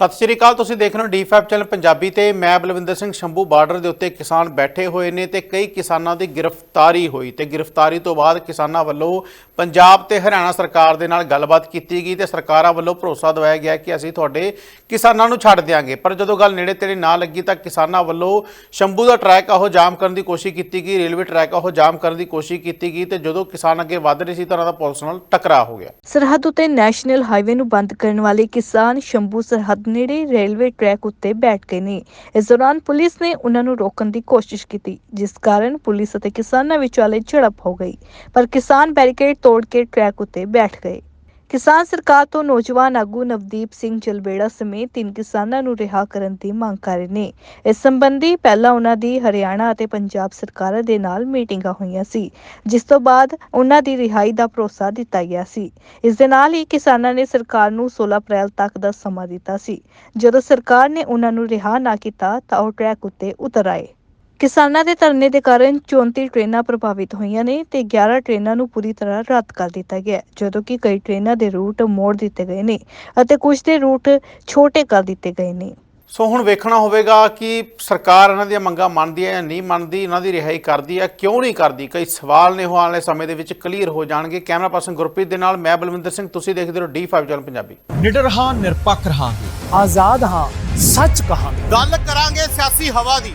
ਸਤਿ ਸ਼੍ਰੀ ਅਕਾਲ, ਤੁਸੀਂ ਦੇਖ ਰਹੇ ਹੋ ਡੀ5 ਚੈਨਲ ਪੰਜਾਬੀ ਤੇ ਮੈਂ ਬਲਵਿੰਦਰ ਸਿੰਘ ਸ਼ੰਭੂ ਬਾਰਡਰ ਦੇ ਉੱਤੇ ਕਿਸਾਨ ਬੈਠੇ ਹੋਏ ਨੇ ਤੇ ਕਈ ਕਿਸਾਨਾਂ ਦੀ ਗ੍ਰਿਫਤਾਰੀ ਹੋਈ ਤੇ ਗ੍ਰਿਫਤਾਰੀ ਤੋਂ ਬਾਅਦ ਕਿਸਾਨਾਂ ਵੱਲੋਂ ਪੰਜਾਬ ਤੇ ਹਰਿਆਣਾ ਸਰਕਾਰ ਦੇ ਨਾਲ ਗੱਲਬਾਤ ਕੀਤੀ ਗਈ ਤੇ ਸਰਕਾਰਾਂ ਵੱਲੋਂ ਭਰੋਸਾ ਦਿਵਾਇਆ ਗਿਆ ਕਿ ਅਸੀਂ ਤੁਹਾਡੇ ਕਿਸਾਨਾਂ ਨੂੰ ਛੱਡ ਦਿਆਂਗੇ। ਪਰ ਜਦੋਂ ਗੱਲ ਨੇੜੇ ਤੇੜੇ ਨਾ ਲੱਗੀ ਤਾਂ ਕਿਸਾਨਾਂ ਵੱਲੋਂ ਸ਼ੰਭੂ ਦਾ ਟਰੈਕ ਆਹੋ ਜਾਮ ਕਰਨ ਦੀ ਕੋਸ਼ਿਸ਼ ਕੀਤੀ ਗਈ, ਰੇਲਵੇ ਟਰੈਕ ਆਹੋ ਜਾਮ ਕਰਨ ਦੀ ਕੋਸ਼ਿਸ਼ ਕੀਤੀ ਗਈ ਤੇ ਜਦੋਂ ਕਿਸਾਨ ਅੱਗੇ ਵਧ ਰਹੇ ਸੀ ਤਾਂ ਉਹਨਾਂ ਦਾ ਪੁਲਿਸ ਨਾਲ ਟਕਰਾਅ ਹੋ ਗਿਆ। ਸਰਹੱਦ ਉਤੇ ਨੈਸ਼ਨਲ ਹਾਈਵੇ ਨੂੰ ਬੰਦ ਕਰਨ ਵਾਲੇ ਕਿਸਾਨ ਸ਼ੰਭੂ ਸਰਹੱਦ ਨੇੜੇ ਰੇਲਵੇ ਟਰੈਕ ਉੱਤੇ ਬੈਠ ਗਏ ਨੇ। ਇਸ ਦੌਰਾਨ ਪੁਲਿਸ ਨੇ ਉਹਨਾਂ ਨੂੰ ਰੋਕਣ ਦੀ ਕੋਸ਼ਿਸ਼ ਕੀਤੀ, ਜਿਸ ਕਾਰਨ ਪੁਲਿਸ ਅਤੇ ਕਿਸਾਨਾਂ ਵਿਚਾਲੇ ਝੜਪ ਹੋ ਗਈ। ਪਰ ਕਿਸਾਨ ਬੈਰੀਕੇਡ ਤੋੜ ਕੇ ਟਰੈਕ ਉੱਤੇ ਬੈਠ ਗਏ। ਕਿਸਾਨ ਸਰਕਾਰ ਤੋਂ ਨੌਜਵਾਨ ਆਗੂ ਨਵਦੀਪ ਸਿੰਘ ਜਲਬੇੜਾ ਸਮੇਤ ਤਿੰਨ ਕਿਸਾਨਾਂ ਨੂੰ ਰਿਹਾ ਕਰਨ ਦੀ ਮੰਗ ਕਰ ਰਹੇ ਨੇ। ਇਸ ਸੰਬੰਧੀ ਪਹਿਲਾਂ ਉਹਨਾਂ ਦੀ ਹਰਿਆਣਾ ਅਤੇ ਪੰਜਾਬ ਸਰਕਾਰਾਂ ਦੇ ਨਾਲ ਮੀਟਿੰਗਾਂ ਹੋਈਆਂ ਸੀ, ਜਿਸ ਤੋਂ ਬਾਅਦ ਉਹਨਾਂ ਦੀ ਰਿਹਾਈ ਦਾ ਭਰੋਸਾ ਦਿੱਤਾ ਗਿਆ ਸੀ। ਇਸ ਦੇ ਨਾਲ ਹੀ ਕਿਸਾਨਾਂ ਨੇ ਸਰਕਾਰ ਨੂੰ 16 ਅਪ੍ਰੈਲ ਤੱਕ ਦਾ ਸਮਾਂ ਦਿੱਤਾ ਸੀ। ਜਦੋਂ ਸਰਕਾਰ ਨੇ ਉਹਨਾਂ ਨੂੰ ਰਿਹਾ ਨਾ ਕੀਤਾ ਤਾਂ ਉਹ ਟਰੈਕ ਉੱਤੇ ਉਤਰ ਆਏ। ਕਿਸਾਨਾਂ ਦੇ ਧਰਨੇ ਦੇ ਕਾਰਨ 34 ਟ੍ਰੇਨਾਂ ਪ੍ਰਭਾਵਿਤ ਹੋਈਆਂ ਨੇ ਤੇ 11 ਟ੍ਰੇਨਾਂ ਨੂੰ ਪੂਰੀ ਤਰ੍ਹਾਂ ਰੱਦ ਕਰ ਦਿੱਤਾ ਗਿਆ ਹੈ, ਜਦੋਂ ਕਿ ਕਈ ਟ੍ਰੇਨਾਂ ਦੇ ਰੂਟ ਮੋੜ ਦਿੱਤੇ ਗਏ ਨੇ ਅਤੇ ਕੁਝ ਦੇ ਰੂਟ ਛੋਟੇ ਕਰ ਦਿੱਤੇ ਗਏ ਨੇ। ਸੋ ਹੁਣ ਵੇਖਣਾ ਹੋਵੇਗਾ ਕਿ ਸਰਕਾਰ ਇਹਨਾਂ ਦੀਆਂ ਮੰਗਾਂ ਮੰਨਦੀ ਹੈ ਜਾਂ ਨਹੀਂ ਮੰਨਦੀ ਇਹਨਾਂ ਦੀ ਰਿਹਾਈ ਕਰਦੀ ਹੈ ਕਿਉਂ ਨਹੀਂ ਕਰਦੀ? ਕਈ ਸਵਾਲ ਨੇ ਉਹ ਆਉਣ ਵਾਲੇ ਸਮੇਂ ਦੇ ਵਿੱਚ ਕਲੀਅਰ ਹੋ ਜਾਣਗੇ। ਕੈਮਰਾ ਪਰਸਨ ਗੁਰਪ੍ਰੀਤ ਦੇ ਨਾਲ ਮੈਂ ਬਲਵਿੰਦਰ ਸਿੰਘ ਤੁਸੀਂ ਦੇਖਦੇ ਰਹੋ ਡੀ5 ਚੈਨਲ ਪੰਜਾਬੀ। ਨਿਡਰ ਹਾਂ ਨਿਰਪੱਖ ਰਹਾਂਗੇ। ਆਜ਼ਾਦ ਹਾਂ ਸੱਚ ਕਹਾਂਗੇ। ਗੱਲ ਕਰਾਂਗੇ ਸਿਆਸੀ ਹਵਾ ਦੀ।